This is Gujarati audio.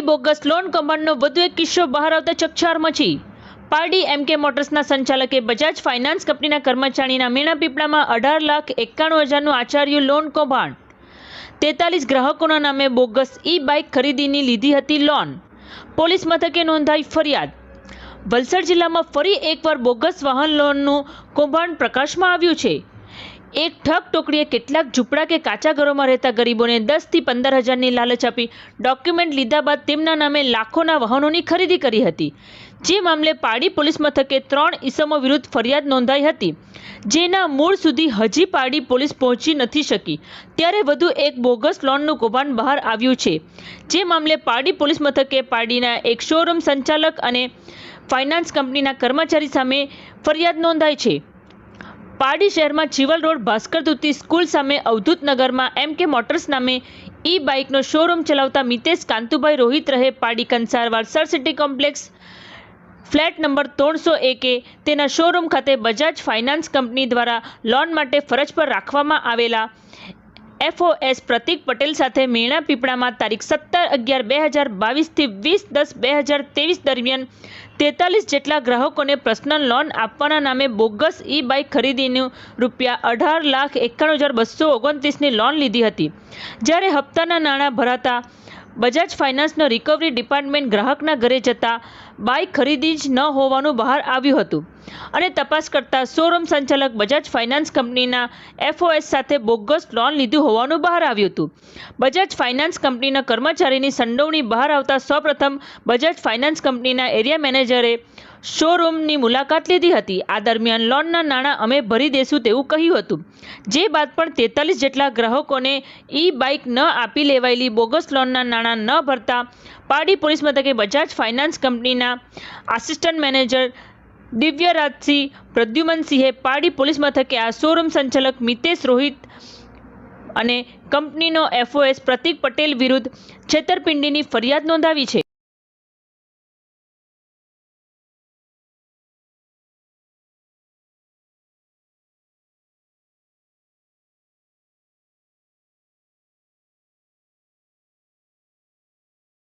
બોગસ લોન કૌભાંડનો વધુ એક કિસ્સો બહાર આવતા ચકચાર મચી પારડી એમકે મોટર્સના સંચાલકે બજાજ ફાઇનાન્સ કંપનીના કર્મચારીના મીણા પીપળામાં અઢાર લાખ એકાણું હજારનું આચાર્યું લોન કૌભાંડ. તેતાલીસ ગ્રાહકોના નામે બોગસ ઈ બાઇક ખરીદીની લીધી હતી લોન. પોલીસ મથકે નોંધાઈ ફરિયાદ. વલસાડ જિલ્લામાં ફરી એકવાર બોગસ વાહન લોનનું કૌભાંડ પ્રકાશમાં આવ્યું છે. એક ઠગ ટોકરીએ કેટલાક ઝૂંપડા કે કાચા ઘરોમાં રહેતા ગરીબોને દસથી પંદર હજારની લાલચ આપી ડોક્યુમેન્ટ લીધા બાદ તેમના નામે લાખોના વાહનોની ખરીદી કરી હતી. જે મામલે પાડી પોલીસ મથકે ત્રણ ઈસમો વિરુદ્ધ ફરિયાદ નોંધાઈ હતી. જેના મૂળ સુધી હજી પાડી પોલીસ પહોંચી નથી શકી. ત્યારે વધુ એક બોગસ લોનનું કૌભાંડ બહાર આવ્યું છે. જે મામલે પારડી પોલીસ મથકે પાડીના એક શોરૂમ સંચાલક અને ફાઇનાન્સ કંપનીના કર્મચારી સામે ફરિયાદ નોંધાઈ છે. પારડી શહેરમાં ચિવલ રોડ ભાસ્કર દૂતી સ્કૂલ સામે અવધૂત નગરમાં એમ કે મોટર્સ નામે ઈ બાઇકનો શોરૂમ ચલાવતા મિતેશ કાંતુભાઈ રોહિત રહે પારડી કંસારવાડ સર સિટી કોમ્પ્લેક્સ. ફ્લેટ નંબર ત્રણસો એકે તેના શોરૂમ ખાતે બજાજ ફાઇનાન્સ કંપની દ્વારા લોન માટે ફરજ પર રાખવામાં આવેલા એફઓએસ પ્રતિક પટેલ સાથે મેણા પીપળામાં તારીખ સત્તર અગિયાર બે હજાર બાવીસથી વીસ દસ બે હજાર ત્રેવીસ દરમિયાન તેતાલીસ જેટલા ગ્રાહકોને પર્સનલ લોન આપવાના નામે બોગસ ઈ બાઇક ખરીદીનું રૂપિયા અઢાર લાખ એકાણું હજાર બસો ઓગણત્રીસની લોન લીધી હતી. જ્યારે હપ્તાના નાણાં ભરાતા બજાજ ફાઇનાન્સનો રિકવરી ડિપાર્ટમેન્ટ ગ્રાહકના ઘરે જતા બાઇક ખરીદી જ ન હોવાનું બહાર આવ્યું હતું. અને તપાસ કરતા શોરૂમ સંચાલક બજાજ ફાઇનાન્સ કંપનીના એફઓએસ સાથે બોગસ લોન લીધું હોવાનું બહાર આવ્યું હતું. બજાજ ફાઇનાન્સ કંપનીના કર્મચારીની સંડોવણી બહાર આવતા સૌપ્રથમ બજાજ ફાઇનાન્સ કંપનીના એરિયા મેનેજરે શોરૂમની મુલાકાત લીધી હતી. આ દરમિયાન લોનના નાણાં અમે ભરી દેશું તેવું કહ્યું હતું. જે બાદ પણ તેતાલીસ જેટલા ગ્રાહકોને ઈ બાઇક ન આપી લેવાયેલી બોગસ લોનના નાણાં ન ભરતા પારડી પોલીસ મથકે બજાજ ફાઇનાન્સ કંપનીના આસિસ્ટન્ટ મેનેજર દિવ્યરાજસિંહ પ્રદ્યુમનસિંહે પારડી પોલીસ મથકે આ શોરૂમ સંચાલક મિતેશ રોહિત અને કંપનીનો એફઓએસ પ્રતિક પટેલ વિરુદ્ધ છેતરપિંડીની ફરિયાદ નોંધાવી છે.